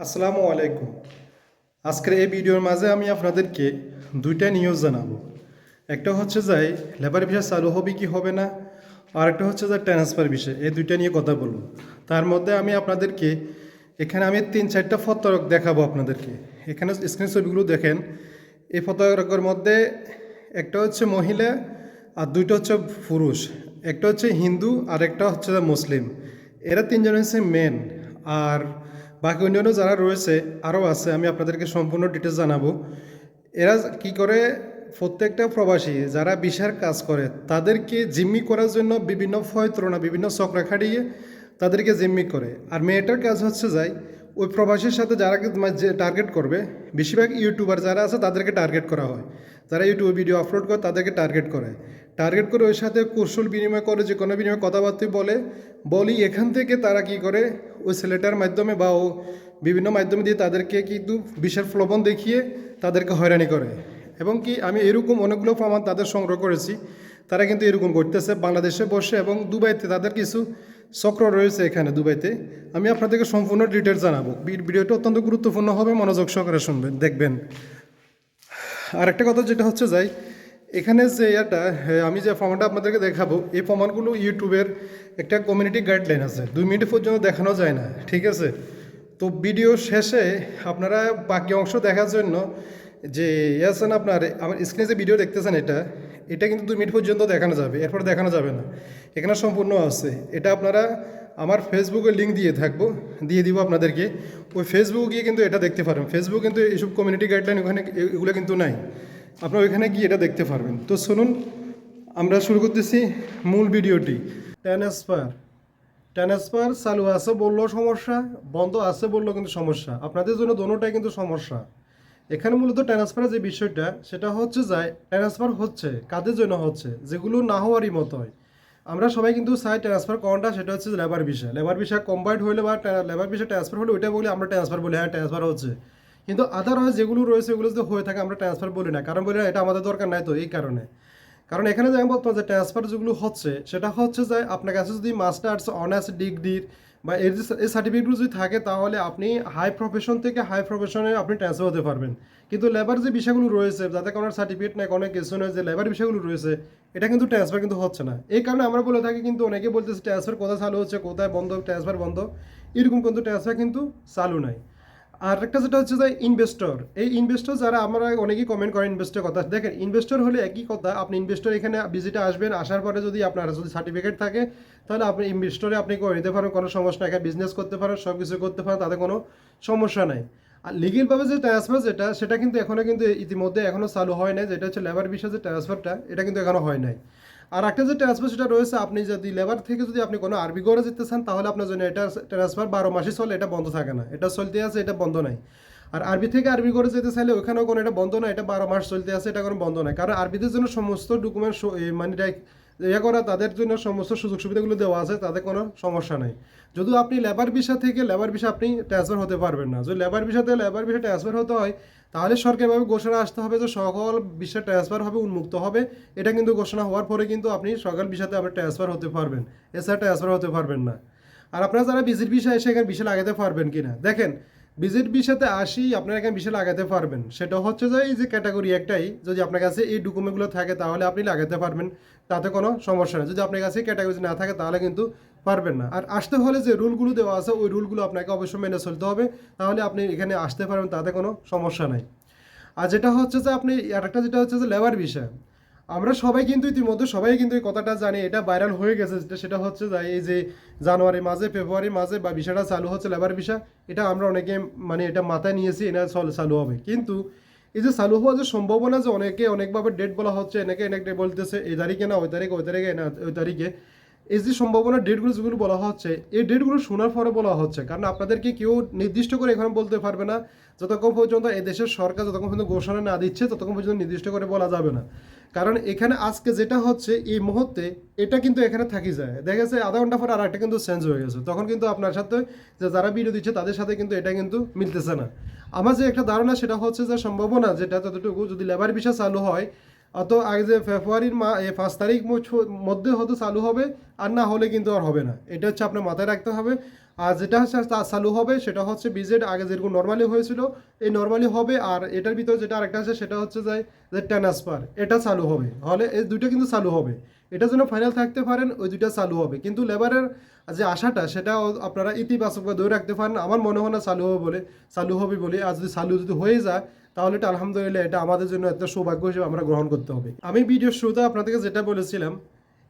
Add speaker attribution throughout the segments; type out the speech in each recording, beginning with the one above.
Speaker 1: আসসালামু আলাইকুম। আজকের এই ভিডিওর মাঝে আমি আপনাদেরকে দুইটা নিউজ জানাব। একটা হচ্ছে যাই লেবার ভিসা চালু হবে কি হবে না? আর একটা হচ্ছে যে ট্রান্সফার বিষয়। এই দুইটা নিয়ে কথা বলব। তার মধ্যে আমি আপনাদেরকে এখানে আমি তিন চারটা ফতরক দেখাবো আপনাদেরকে। এখানে স্ক্রিন ছবিগুলো দেখেন। এই ফতরকের মধ্যে একটা হচ্ছে মহিলা আর দুইটা হচ্ছে পুরুষ। একটা হচ্ছে হিন্দু আর একটা হচ্ছে মুসলিম। এরা তিনজন হচ্ছে মেন আর বাকি অন্যান্য যারা রয়েছে, আরও আছে, আমি আপনাদেরকে সম্পূর্ণ ডিটেলস জানাব। এরা কি করে? প্রত্যেকটা প্রবাসী যারা বিশার কাজ করে, তাদেরকে জিম্মি করার জন্য বিভিন্ন ফয়ত্রণা বিভিন্ন চক্রা খাটিয়ে তাদেরকে জিম্মি করে। আর মেয়েটার কাজ হচ্ছে যাই ওই প্রবাসীর সাথে যারা যে টার্গেট করবে, বেশিরভাগ ইউটিউবার যারা আছে তাদেরকে টার্গেট করা হয়। যারা ইউটিউবে ভিডিও আপলোড করে তাদেরকে টার্গেট করে। টার্গেট করে ওই সাথে কৌশল বিনিময় করে, যে কোনো বিনিময় কথাবার্তা বলে। বলি এখান থেকে তারা কি করে? ওই ছেলেটার মাধ্যমে বা ও বিভিন্ন মাধ্যমে দিয়ে তাদেরকে কিন্তু বিশাল প্রলোভন দেখিয়ে তাদেরকে হয়রানি করে। এবং কি আমি এরকম অনেকগুলো প্রমাণ তাদের সংগ্রহ করেছি। তারা কিন্তু এরকম করতেছে। বাংলাদেশে বসে এবং দুবাইতে তাদের কিছু চক্র রয়েছে এখানে দুবাইতে। আমি আপনাদেরকে সম্পূর্ণ ডিটেলস জানাব। ভিডিওটা অত্যন্ত গুরুত্বপূর্ণ হবে মনোযোগ সহকারে শুনবেন দেখবেন। আর একটা কথা যেটা হচ্ছে যাই এখানে যে এটা হ্যাঁ, আমি যে প্রমাণটা আপনাদেরকে দেখাবো এই প্রমাণগুলো ইউটিউবের একটা কমিউনিটি গাইডলাইন আছে। দুই মিনিট পর্যন্ত দেখানো যায় না ঠিক আছে? তো ভিডিও শেষে আপনারা বাকি অংশ দেখার জন্য যে ইয়ে আছেন আপনার আমার স্ক্রিনে যে ভিডিও দেখতেছেন এটা এটা কিন্তু দুই মিনিট পর্যন্ত দেখানো যাবে, এরপর দেখানো যাবে না। এখানে সম্পূর্ণ আছে। এটা আপনারা আমার ফেসবুকে লিঙ্ক দিয়ে থাকব, দিয়ে দিব আপনাদেরকে। ওই ফেসবুকে গিয়ে কিন্তু এটা দেখতে পারবেন। ফেসবুক কিন্তু এইসব কমিউনিটি গাইডলাইন ওখানে এগুলো কিন্তু নাই। আপনারা ওইখানে গিয়ে এটা দেখতে পারবেন। তো শুনুন আমরা শুরু করতেছি মূল ভিডিওটি। ট্রান্সফার ট্রান্সফার চালু আছে বললেও সমস্যা, বন্ধ আছে বললেও কিন্তু সমস্যা। আপনাদের জন্য দোনোটাই কিন্তু সমস্যা। এখানে মূলত ট্রান্সফারের যে বিষয়টা, সেটা হচ্ছে যায় ট্রান্সফার হচ্ছে কাদের জন্য হচ্ছে, যেগুলো না হওয়ারই মতো হয় আমরা সবাই কিন্তু চাই ট্রান্সফার কোনটা সেটা হচ্ছে লেবার বিষয় লেবার বিষয় কম্বাইন্ড হলে বা লেবার বিষয় ট্রান্সফার হলে ওইটা বলি আমরা ট্রান্সফার বলি হ্যাঁ ট্রান্সফার হচ্ছে। কিন্তু আদারওয়াইজ যেগুলো রয়েছে সেগুলো যদি হয়ে থাকে, আমরা ট্রান্সফার বলি না। কারণ বলি না, এটা আমাদের দরকার নাই তো, এই কারণে। কারণ এখানে যে আমি বলতাম যে ট্রান্সফার যেগুলো হচ্ছে, সেটা হচ্ছে যে, আপনার কাছে যদি মাস্টার্স অনার্স ডিগ্রির বা এর এই সার্টিফিকেটগুলো যদি থাকে তাহলে আপনি হাই প্রফেশন থেকে হাই প্রফেশনে আপনি ট্রান্সফার হতে পারবেন। কিন্তু লেবার যে বিষয়গুলো রয়েছে, যাতে কোনো সার্টিফিকেট নেই কোনো কিছু নয় যে লেবার বিষয়গুলো রয়েছে, এটা কিন্তু ট্রান্সফার কিন্তু হচ্ছে না। এই কারণে আমরা বলে থাকি কিন্তু অনেকে বলতেছে ট্রান্সফার কোথায় চালু হচ্ছে, কোথায় বন্ধ ট্রান্সফার বন্ধ, এরকম কিন্তু ট্রান্সফার কিন্তু চালু নাই। আর একটা যেটা হচ্ছে যে ইনভেস্টর এই ইনভেস্টর যারা আমরা অনেকেই কমেন্ট করেন ইনভেস্টর কথা। দেখেন ইনভেস্টর হলে একই কথা, আপনি ইনভেস্টর এখানে ভিজিটে আসবেন, আসার পরে যদি আপনার যদি সার্টিফিকেট থাকে, তাহলে আপনি ইনভেস্টরে আপনি করে নিতে পারেন, কোনো সমস্যা নাই। বিজনেস করতে পারেন সব কিছু করতে পারেন, তাতে কোনো সমস্যা নাই। আর লিগেলভাবে যে ট্রান্সফার যেটা, সেটা কিন্তু এখনও কিন্তু ইতিমধ্যে এখনও চালু হয় নাই, যেটা হচ্ছে লেবার বিষয়ে যে ট্রান্সফারটা এটা কিন্তু এখনও হয় নাই। আর একটা যে ট্রান্সফার সেটা রয়েছে, আপনি যদি লেবার থেকে যদি আপনি কোনো আরবি করে যেতে চান, তাহলে আপনার জন্য এটা ট্রান্সফার বারো মাসই চলে, এটা বন্ধ থাকে না। এটা চলতে আছে, এটা বন্ধ নাই। আর আরবি থেকে আরবি করে যেতে চাইলে ওখানেও কোনো এটা বন্ধ না, এটা বারো মাস চলতে আছে, এটা কোনো বন্ধ নাই। কারণ আরবিদের জন্য সমস্ত ডকুমেন্ট মানে ইয়ে করা, তাদের জন্য সমস্ত সুযোগ সুবিধাগুলো দেওয়া আছে তাদের কোনো সমস্যা নেই। যদি আপনি লেবার ভিসা থেকে লেবার ভিসা আপনি ট্রান্সফার হতে পারবেন না। যদি লেবার ভিসাতে লেবার ভিসা ট্রান্সফার হতে হয়, তাহলে সরকারিভাবে ঘোষণা আসতে হবে যে সকল ভিসা ট্রান্সফার হবে, উন্মুক্ত হবে। এটা কিন্তু ঘোষণা হওয়ার পরে কিন্তু আপনি সকল ভিসাতে আপনি ট্রান্সফার হতে পারবেন। এছাড়া ট্রান্সফার হতে পারবেন না। আর আপনারা যারা ভিজিট ভিসা এসে এখানে ভিসা লাগাতে পারবেন কিনা? দেখেন ভিজিট ভিসাতে আসি আপনারা এখানে ভিসা লাগাতে পারবেন। সেটা হচ্ছে যে এই যে ক্যাটাগরি একটাই, যদি আপনার কাছে এই ডকুমেন্টগুলো থাকে তাহলে আপনি লাগাতে পারবেন। তাতে কোনো সমস্যা নেই। যদি আপনার কাছে ক্যাটাগরি না থাকে তাহলে কিন্তু পারবেন না। আর আসতে হলে যে রুলগুলো দেওয়া আছে, ওই রুলগুলো আপনাকে অবশ্যই মেনে চলতে হবে। তাহলে আপনি এখানে আসতে পারবেন, তাতে কোনো সমস্যা নেই। আর যেটা হচ্ছে যে আপনি আরেকটা যেটা হচ্ছে যে লেবার বিষয়। আমরা সবাই কিন্তু ইতিমধ্যে সবাই কিন্তু এই কথাটা জানি, এটা ভাইরাল হয়ে গেছে, যেটা সেটা হচ্ছে যে এই যে জানুয়ারি মাঝে ফেব্রুয়ারি মাঝে বা বিষয়টা চালু হচ্ছে লেবার বিষয় এটা আমরা অনেকে মানে এটা মাথায় নিয়েছি, এটা চল- হবে। কিন্তু এই যে চালু হওয়ার যে সম্ভাবনা যে অনেকে অনেকভাবে ডেট বলা হচ্ছে, এনেকে ডেট বলতেছে, এই তারিখে না, ওই তারিখে ওই তারিখে না, ওই তারিখে। এই যে সম্ভাবনা ডেটগুলো যেগুলো বলা হচ্ছে, এই ডেটগুলো শোনার পরে বলা হচ্ছে, কারণ আপনাদেরকে কেউ নির্দিষ্ট করে এখানে বলতে পারবে না, যতক্ষণ পর্যন্ত এদেশের সরকার যতক্ষণ পর্যন্ত ঘোষণা না দিচ্ছে, ততক্ষণ পর্যন্ত নির্দিষ্ট করে বলা যাবে না। কারণ এখানে আজকে যেটা হচ্ছে, এই মুহূর্তে এটা কিন্তু এখানে থাকি যায়। দেখা গেছে আধা ঘণ্টা পরে আর একটা কিন্তু চেঞ্জ হয়ে গেছে। তখন কিন্তু আপনার সাথে যে যারা ভিডিও দিচ্ছে, তাদের সাথে কিন্তু এটা কিন্তু মিলতেছে না। আমার যে একটা ধারণা, সেটা হচ্ছে যে সম্ভাবনা, যেটা ততটুকু যদি লেবার বিষয় চালু হয়, অত আগে যে ফেব্রুয়ারির মা পাঁচ তারিখ মধ্যে হয়তো চালু হবে, আর না হলে কিন্তু আর হবে না। এটা হচ্ছে আপনার মাথায় রাখতে হবে। আর যেটা হচ্ছে, তা- চালু হবে, সেটা হচ্ছে বিজেড আগে যেরকম নর্মালি হয়েছিল, এই নর্মালি হবে আর এটার ভিতরে যেটা আরেকটা আছে, সেটা হচ্ছে যে যে ট্রান্সফার এটা চালু হবে। হলে এই দুইটা কিন্তু চালু হবে। এটা যেন ফাইনাল থাকতে পারেন, ওই দুইটা চালু হবে। কিন্তু লেবারের যে আশাটা, সেটা আপনারা ইতিবাচকভাবে ধরে রাখতে পারেন, আমার মনে হয় না চালু হবে বলে, চালু হবে বলে, আর যদি চালু যদি হয়ে যায়, তাহলে এটা আলহামদুলিল্লাহ এটা আমাদের জন্য একটা সৌভাগ্য হিসেবে আমরা গ্রহণ করতে হবে। আমি ভিডিওর শুরুতে আপনাদেরকে যেটা বলেছিলাম,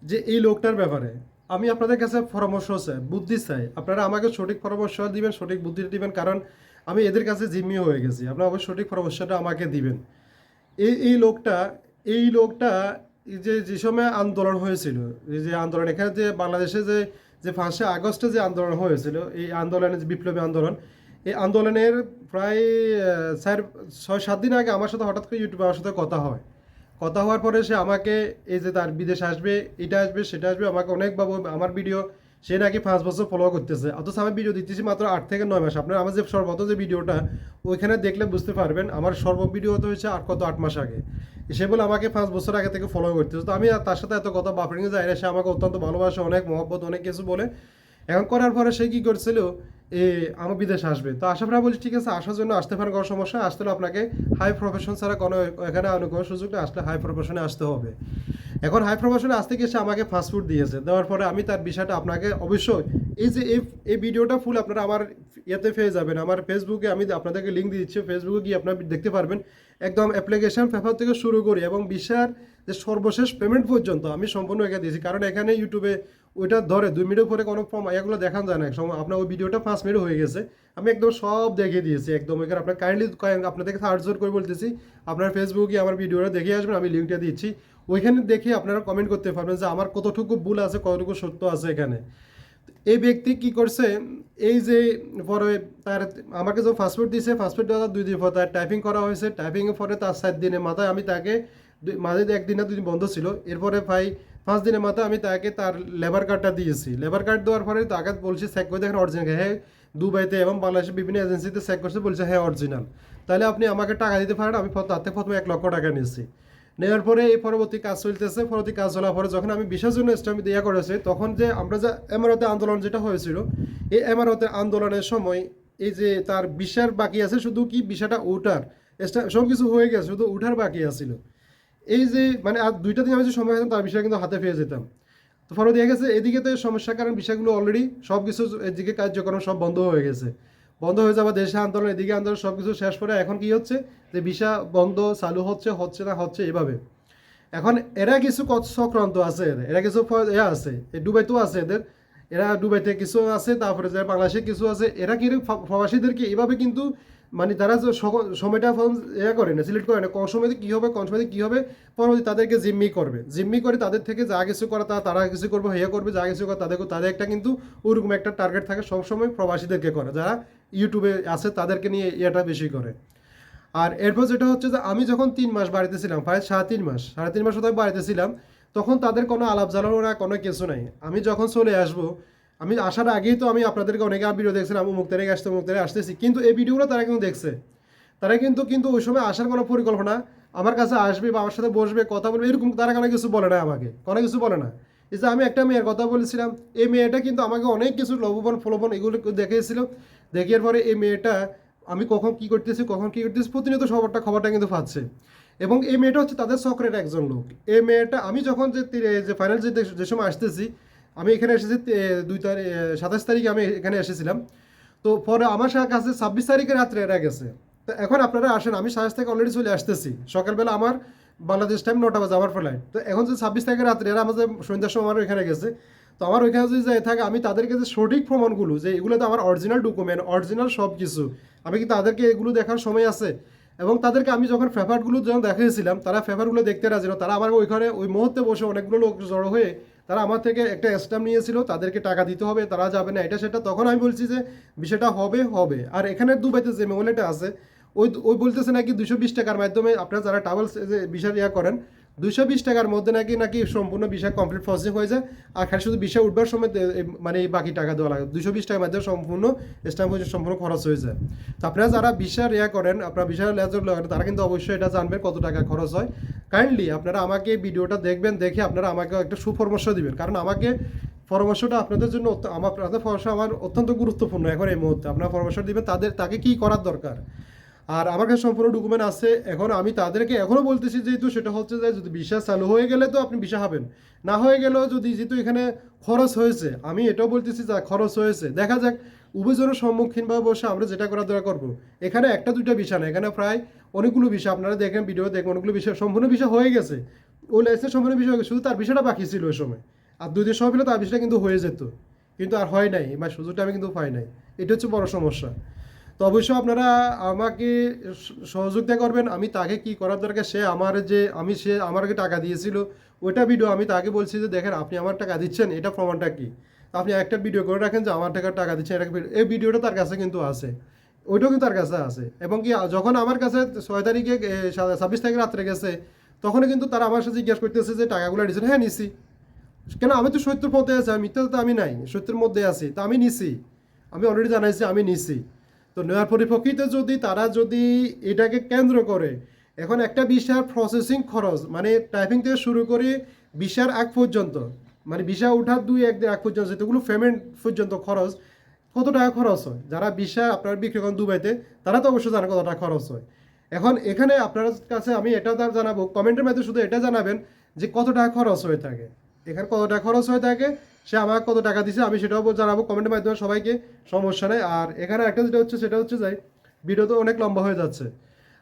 Speaker 1: যে এই লোকটার ব্যাপারে আমি আপনাদের কাছে পরামর্শ চাই বুদ্ধি চাই। আপনারা আমাকে সঠিক পরামর্শ দিবেন, সঠিক বুদ্ধি দিবেন, কারণ আমি এদের কাছে জিম্মি হয়ে গেছি। আপনারা অবশ্যই সঠিক পরামর্শটা আমাকে দিবেন। এই এই লোকটা এই লোকটা যে যে সময় আন্দোলন হয়েছিল যে আন্দোলন, এখানে যে বাংলাদেশে যে যে পাঁচশে আগস্টে যে আন্দোলন হয়েছিল, এই আন্দোলনের যে বিপ্লবী আন্দোলন, এই আন্দোলনের প্রায় চার, ছয়, সাত দিন আগে আমার সাথে হঠাৎ করে ইউটিউবে আমার সাথে কথা হয়। কথা হওয়ার পরে সে আমাকে, এই যে তার বিদেশ আসবে, এটা আসবে, সেটা আসবে, আমাকে অনেকভাবে আমার ভিডিও সে নাকি পাঁচ বছর ফলো করতেছে। অথচ আমি ভিডিও দিতেছি মাত্র আট থেকে নয় মাস। আপনার আমার যে সর্বত যে ভিডিওটা ওইখানে দেখলে বুঝতে পারবেন, আমার সর্ব ভিডিও তো হয়েছে আর কত আট মাস আগে। সে বলে আমাকে পাঁচ বছর আগে থেকে ফলো করতেছে। তো আমি তার সাথে এত কথা বাপরিংয়ে যাই না, সে আমাকে অত্যন্ত ভালোবাসে, অনেক মহব্বত, অনেক কিছু বলে। এখন করার পরে সে কী করছিল এ, আমার বিদেশে আসবে। তো আশা পরে বলছি, ঠিক আছে, আসার জন্য আসতে পারেন, কোনো সমস্যা আসতে হলে আপনাকে হাই প্রফেশন ছাড়া কোনো এখানে অন্য কোনো সুযোগ নেই। আসলে হাই প্রফেশনে আসতে হবে। এখন হাই প্রফেশনে আসতে গিয়ে সে আমাকে ফাস্টফুড দিয়েছে। দেওয়ার পরে আমি তার বিষয়টা আপনাকে অবশ্যই এই যে, এই এই ভিডিওটা ফুল আপনারা আমার ইয়েতে পেয়ে যাবেন। আমার ফেসবুকে আমি আপনাদেরকে লিঙ্ক দিয়ে দিচ্ছি। ফেসবুকে গিয়ে আপনারা দেখতে পারবেন। একদম অ্যাপ্লিকেশন পেপার থেকে শুরু করি এবং বিশার যে সর্বশেষ পেমেন্ট পর্যন্ত আমি সম্পূর্ণ এখানে দিয়েছি। কারণ এখানে ইউটিউবে ওইটা ধরে, দুই মিনিট পরে কোনো ফর্ম এগুলো দেখান যায় না। সময় আপনার ওই ভিডিওটা পাঁচ মিনিট হয়ে গেছে। আমি একদম সব দেখিয়ে দিয়েছি, একদম। এখানে আপনার কাইন্ডলি আপনাদেরকে সার্চ করে বলতেছি, আপনার ফেসবুকে আমার ভিডিওটা দেখে আসবেন, আমি লিঙ্কটা দিচ্ছি। ওইখানে দেখে আপনারা কমেন্ট করতে পারবেন যে আমার কতটুকু ভুল আছে, কতটুকু সত্য আছে এখানে। এই ব্যক্তি কি করছে, এই যে পরে তার, আমাকে যে ফাস্টফুড দিয়েছে ফাস্টফুড দেওয়ার দুই দিন পর তার টাইপিং করা হয়েছে। টাইপিংয়ের পরে তার সাত দিনের মাথায় আমি তাকে মাঝে একদিন না দুদিন বন্ধ ছিল। এরপরে ভাই পাঁচ দিনের মাথায় আমি তাকে তার লেবার কার্ডটা দিয়েছি। লেবার কার্ড দেওয়ার পরে তাকে বলছি চেক করে দেখেন অরিজিনাল হ্যাঁ দুবাইতে এবং বাংলাদেশের বিভিন্ন এজেন্সিতে চেক করছে, বলছে হ্যাঁ অরিজিনাল তাহলে আপনি আমাকে টাকা দিতে পারেন, আমি তার থেকে প্রথমে এক লক্ষ টাকা নিয়েছি। নেওয়ার পরে এই পরবর্তী কাজ চলতেছে। পরবর্তী কাজ চলার পরে যখন আমি বিশেষ জন্য স্টাম্প দেওয়া করেছি, তখন যে আমরা যে এমারতে আন্দোলন যেটা হয়েছিল, এই এমারতে আন্দোলনের সময় এই যে তার বিশার বাকি আছে, শুধু কি উঠার স্টা- সব কিছু হয়ে গেছে, শুধু উঠার বাকি আছিল। এই যে মানে আর দুইটা দিন আমি যে সময় পেতাম তার বিষয়ে কিন্তু হাতে পেয়ে যেতাম। তো ফলে দেখা গেছে, এদিকে তো সমস্যার কারণ বিষয়গুলো অলরেডি সব কিছু এদিকে কার্যক্রম সব বন্ধ হয়ে গেছে। বন্ধ হয়ে যাওয়া দেশে আন্দোলন, এদিকে আন্দোলন সব কিছু শেষ করে এখন কি হচ্ছে? যে ভিসা বন্ধ, চালু হচ্ছে হচ্ছে না হচ্ছে, এভাবে। এখন এরা কিছু চক্রান্ত আছে। এরা কিছু ফ- এ আছে, এই দুবাইতেও আছে এদের। এরা দুবাইতে কিছু আছে, তারপরে যে বাংলাদেশে কিছু আছে, এরা কিন্তু প্রবাসীদেরকে এভাবে কিন্তু মানে তারা সময়টা এ করে না সিলেক্ট করে না কোন সময় কী হবে, কোন সময় কী হবে, পরবর্তী তাদেরকে জিম্মি করবে। জিম্মি করে তাদের থেকে যা কিছু করা তা তারা কিছু করবে হেয়া করবে, যা কিছু করে তাদেরকে তাদের একটা কিন্তু ওরকম একটা টার্গেট থাকে, সবসময় প্রবাসীদেরকে করে। যারা ইউটিউবে আছে, তাদেরকে নিয়ে ইয়েটা বেশি করে। আর এরপর যেটা হচ্ছে যে আমি যখন তিন মাস বাড়িতে ছিলাম, প্রায় সাড়ে তিন মাস, সাড়ে তিন মাস আমি বাড়িতে ছিলাম, তখন তাদের কোনো আলাপ জ্বালানো না কোনো কিছু নাই। আমি যখন চলে আসব আমি আসার আগেই তো আমি আপনাদেরকে অনেকে ভিডিও দেখছিলাম আমি মুখ তারিখ আসতে মুখ তারিখ আসতেছি। কিন্তু এই ভিডিওগুলো তারা কিন্তু দেখছে। তারা কিন্তু কিন্তু ওই সময় আসার কোনো পরিকল্পনা আমার কাছে আসবে বা আমার সাথে বসবে, কথা বলবে, এরকম তারা কোনো কিছু বলে না আমাকে, কোনো কিছু বলে না। এই যে আমি একটা মেয়ের কথা বলেছিলাম, এই মেয়েটা কিন্তু আমাকে অনেক কিছু লবণ ফলবন এগুলো দেখিয়েছিল। দেখিয়ে পরে এই মেয়েটা আমি কখন কি করতেছি, কখন কি করতেছি, প্রতিনিয়ত সবারটা খবরটা কিন্তু পাচ্ছে। এবং এই মেয়েটা হচ্ছে তাদের চক্রের একজন লোক। এই মেয়েটা, আমি যখন যে যে ফাইনাল যে যে সময় আসতেছি আমি এখানে এসেছি দুই তারিখ সাতাশ তারিখে আমি এখানে এসেছিলাম। তো পরে আমার কাছে ছাব্বিশ তারিখে রাত্রে এরা গেছে। তো এখন আপনারা আসেন, আমি সাতাশ থেকে অলরেডি চলে আসতেছি। সকালবেলা আমার বাংলাদেশ টাইম নটা বাজে, আমার ফ্লাইট তো এখন যে ছাব্বিশ তারিখের রাত্রে এরা আমাদের সন্ধ্যার সময় আমার ওইখানে গেছে। তো আমার ওইখানে যদি যাই থাকে, আমি তাদেরকে যে সঠিক প্রমাণগুলো, যে এগুলো তো আমার অরিজিনাল ডকুমেন্ট অরিজিনাল সব কিছু আমি কি তাদেরকে এগুলো দেখার সময় আছে? এবং তাদেরকে আমি যখন পেপারগুলো যখন দেখিয়েছিলাম তারা পেপারগুলো দেখতে রাজি না। তারা আমার ওইখানে ওই মুহূর্তে বসে অনেকগুলো লোক জড়ো হয়ে তারা আমার থেকে একটা স্ট্যাম্প নিয়েছিল, তাদেরকে টাকা দিতে হবে, তারা যাবে না, এটা সেটা। তখন আমি বলছি যে, বিষয়টা হবে হবে। আর এখানে দুবাইতে যে মেমোলেটা আছে, ওই ওই বলতেছে নাকি দুশো বিশ টাকার মাধ্যমে আপনারা যারা ট্রাভেলস যে বিষয় ইয়া করেন দুশো বিশ টাকার মধ্যে নাকি নাকি সম্পূর্ণ বিষয় কমপ্লিট প্রসেসিং হয়ে যায়, আর খালি শুধু বিষয় উঠবার সময় মানে এই বাকি টাকা দেওয়া লাগে। দুশো বিশ টাকার মাধ্যমে সম্পূর্ণ স্ট্যাম্প হয়েছে সম্পূর্ণ খরচ হয়ে যায়। তো আপনারা যারা বিষয় ইয়া করেন, আপনারা বিষয় লেজার তারা কিন্তু অবশ্যই এটা জানবেন কত টাকা খরচ হয়। কাইন্ডলি আপনারা আমাকে ভিডিওটা দেখবেন, দেখে আপনারা আমাকে একটা সুপরামর্শ দিবেন। কারণ আমাকে পরামর্শটা আপনাদের জন্য আমার আপনাদের পরামর্শ আমার অত্যন্ত গুরুত্বপূর্ণ এখন এই মুহূর্তে। আপনার পরামর্শ দিবেন, তাদের তাকে কি করার দরকার? আর আমার কাছে সম্পূর্ণ ডকুমেন্ট আছে। এখন আমি তাদেরকে এখনও বলতেছি যেহেতু সেটা হচ্ছে যে যদি বিশ্বাস চালু হয়ে গেলে তো আপনি বিষা হবেন। না হয়ে গেলেও যদি যেহেতু এখানে খরচ হয়েছে, আমি এটাও বলতেছি যে খরচ হয়েছে। দেখা যাক, উভয়জনের সম্মুখীনভাবে বসে আমরা যেটা করার দরকার করব। এখানে একটা দুইটা বিষয় না এখানে প্রায় অনেকগুলো বিষয় আপনারা দেখেন, ভিডিও দেখেন, অনেকগুলো বিষয়, সম্পূর্ণ বিষয় হয়ে গেছে। ও লাইসেন্স সম্পূর্ণ বিষয় শুধু তার বিষয়টা বাকি ছিল ওই সময়। আর দুই দিন সময় পেলে তার বিষয়টা কিন্তু হয়ে যেত। কিন্তু আর হয় নাই বা সুযোগটা আমি কিন্তু পাই নাই। এটা হচ্ছে বড় সমস্যা। তো অবশ্যই আপনারা আমাকে সহযোগিতা করবেন, আমি তাকে কি করার দরকার, সে আমার যে, আমি সে আমাকে টাকা দিয়েছিল, ওইটা ভিডিও আমি তাকে বলছি যে, দেখেন, আপনি আমার টাকা দিচ্ছেন, এটা প্রমাণটা কি? আপনি একটা ভিডিও করে রাখেন যে, আমার টাকা টাকা দিচ্ছেন, এটা এই ভিডিওটা তার কাছে কিন্তু আছে। ওইটাও কিন্তু তার কাছে আছে। এবং কি, যখন আমার কাছে ছয় তারিখে ছাব্বিশ তারিখে রাত্রে গেছে তখন কিন্তু তারা আমার সাথে জিজ্ঞাসা করতেছে যে টাকাগুলো দিয়েছেন হ্যাঁ নিছি। কেন, আমি তো সত্যের মধ্যে আছি, আমি মিথ্যা তো আমি নাই সত্যের মধ্যে আছি, তো আমি নিছি। আমি অলরেডি জানাইছি, আমি নিছি। তো নেওয়ার পরিপ্রেক্ষিতে যদি তারা যদি এটাকে কেন্দ্র করে, এখন একটা ভিসার প্রসেসিং খরচ মানে টাইপিং থেকে শুরু করে ভিসার আগ পর্যন্ত মানে ভিসা ওঠার দুই, একদিন আগ পর্যন্ত, যেগুলো পেমেন্ট পর্যন্ত খরচ কত টাকা খরচ হয়? যারা ভিসা আপনার বিক্রি করেন দুবাইতে, তারা তো অবশ্যই জানে কত টাকা খরচ হয়। এখন এখানে আপনার কাছে আমি এটা তার জানাব, কমেন্টের মধ্যে শুধু এটা জানাবেন যে কত টাকা খরচ হয়ে থাকে। এখানে কত টাকা খরচ হয়ে থাকে, সে আমাকে কত টাকা দিছে আমি সেটাও জানাব কমেন্টের মাধ্যমে সবাইকে, সমস্যা নেই। আর এখানে একটা যেটা হচ্ছে, সেটা হচ্ছে যাই ভিডিও তো অনেক লম্বা হয়ে যাচ্ছে।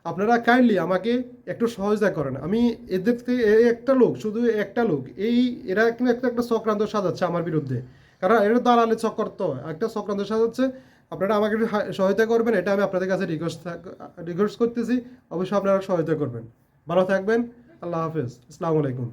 Speaker 1: আপনারা কাইন্ডলি আমাকে একটু সহযোগিতা করেন। আমি এদের থেকে একটা লোক, শুধু একটা লোক, এই এরা কিন্তু একটা একটা চক্রান্ত সাজাচ্ছে আমার বিরুদ্ধে। কারণ এটা দালালের চক্কর তো। একটা চক্রান্ত সাজাচ্ছে আপনারা আমাকে একটু সহায়তা করবেন, এটা আমি আপনাদের কাছে রিকোয়েস্ট রিকোয়েস্ট করতেছি। অবশ্যই আপনারা সহায়তা করবেন। ভালো থাকবেন, আল্লাহ হাফিজ। আসসালামু আলাইকুম।